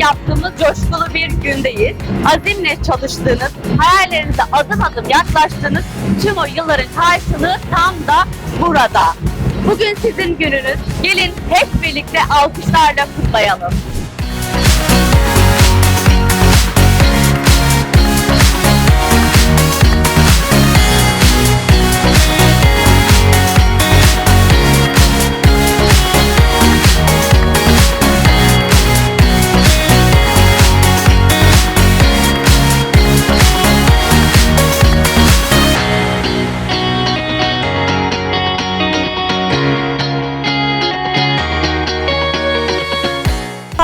yaptığımız coşkulu bir gündeyiz. Azimle çalıştığınız, hayallerinize adım adım yaklaştığınız tüm o yılların karşılığı tam da burada. Bugün sizin gününüz. Gelin hep birlikte alkışlarla kutlayalım.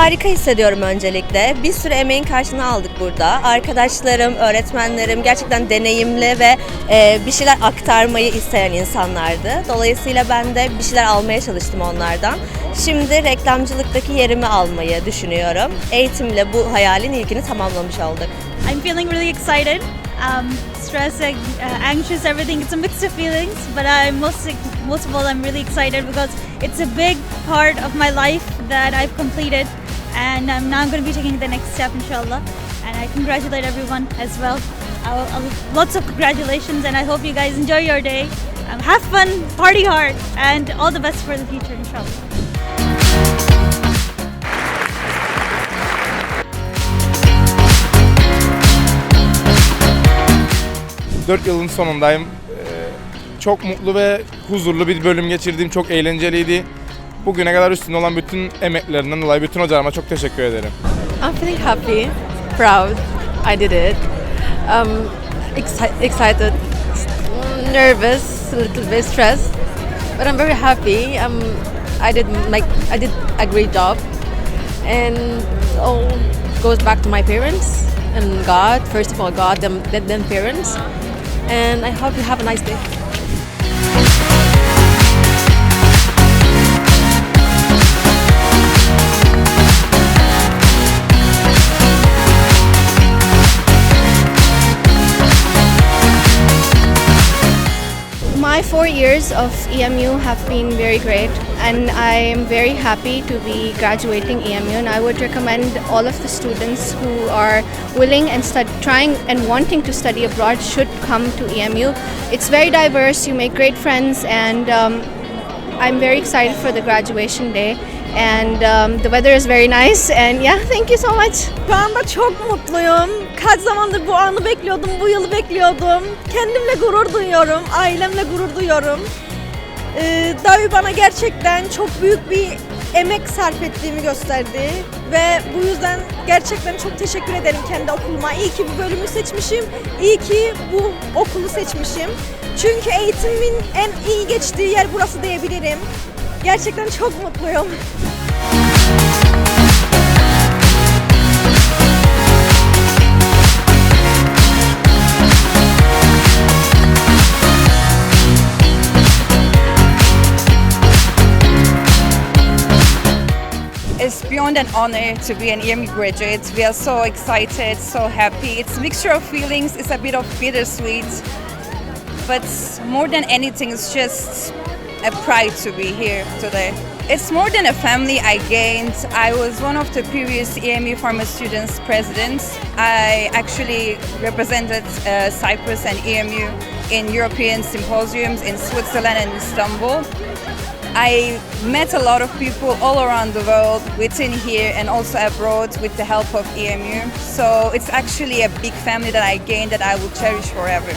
Harika hissediyorum öncelikle. Bir sürü emeğin karşılığını aldık burada. Arkadaşlarım, öğretmenlerim gerçekten deneyimli ve e, bir şeyler aktarmayı isteyen insanlardı. Dolayısıyla ben de bir şeyler almaya çalıştım onlardan. Şimdi reklamcılıktaki yerimi almayı düşünüyorum. Eğitimle bu hayalin ilkini tamamlamış olduk. I'm feeling really excited, um, stressed, uh, anxious, everything. It's a mix of feelings, but I'm most most of all I'm really excited because it's a big part of my life that I've completed, and I'm now going to be taking the next step, inshallah. And I congratulate everyone as well. I'll, I'll, lots of congratulations, and I hope you guys enjoy your day. Um, have fun, party hard, and all the best for the future, inshallah. 4 yılın sonundayım. Ee, Çok mutlu ve huzurlu bir bölüm geçirdiğim çok eğlenceliydi. Bugüne kadar üstünde olan bütün emeklerinden dolayı bütün hocalarıma çok teşekkür ederim. I'm feeling happy, proud. I did it. Um, exci- excited, nervous, a little bit stressed, but I'm very happy. Um, I did make I did a great job, and all goes back to my parents and God. First of all, God, then, then parents, and I hope you have a nice day. My four years of EMU have been very great, and I am very happy to be graduating EMU. And I would recommend all of the students who are willing and trying and wanting to study abroad should come to EMU. It's very diverse. You make great friends, and um, I'm very excited for the graduation day. And um, the weather is very nice. And yeah, thank you so much. Çok mutluyum. Kaç zamandır bu anı bekliyordum, bu yılı bekliyordum. Kendimle gurur duyuyorum, ailemle gurur duyuyorum. Ee, Davi bana gerçekten çok büyük bir emek sarf ettiğimi gösterdi. Ve bu yüzden gerçekten çok teşekkür ederim kendi okuluma. İyi ki bu bölümü seçmişim, iyi ki bu okulu seçmişim. Çünkü eğitimimin en iyi geçtiği yer burası diyebilirim. Gerçekten çok mutluyum. It's beyond an honor to be an EMU graduate. We are so excited, so happy. It's a mixture of feelings. It's a bit of bittersweet, but more than anything, it's just a pride to be here today. It's more than a family I gained. I was one of the previous EMU Pharma students presidents. I actually represented uh, Cyprus and EMU in European symposiums in Switzerland and Istanbul. I met a lot of people all around the world, within here and also abroad, with the help of EMU. So it's actually a big family that I gained that I will cherish forever.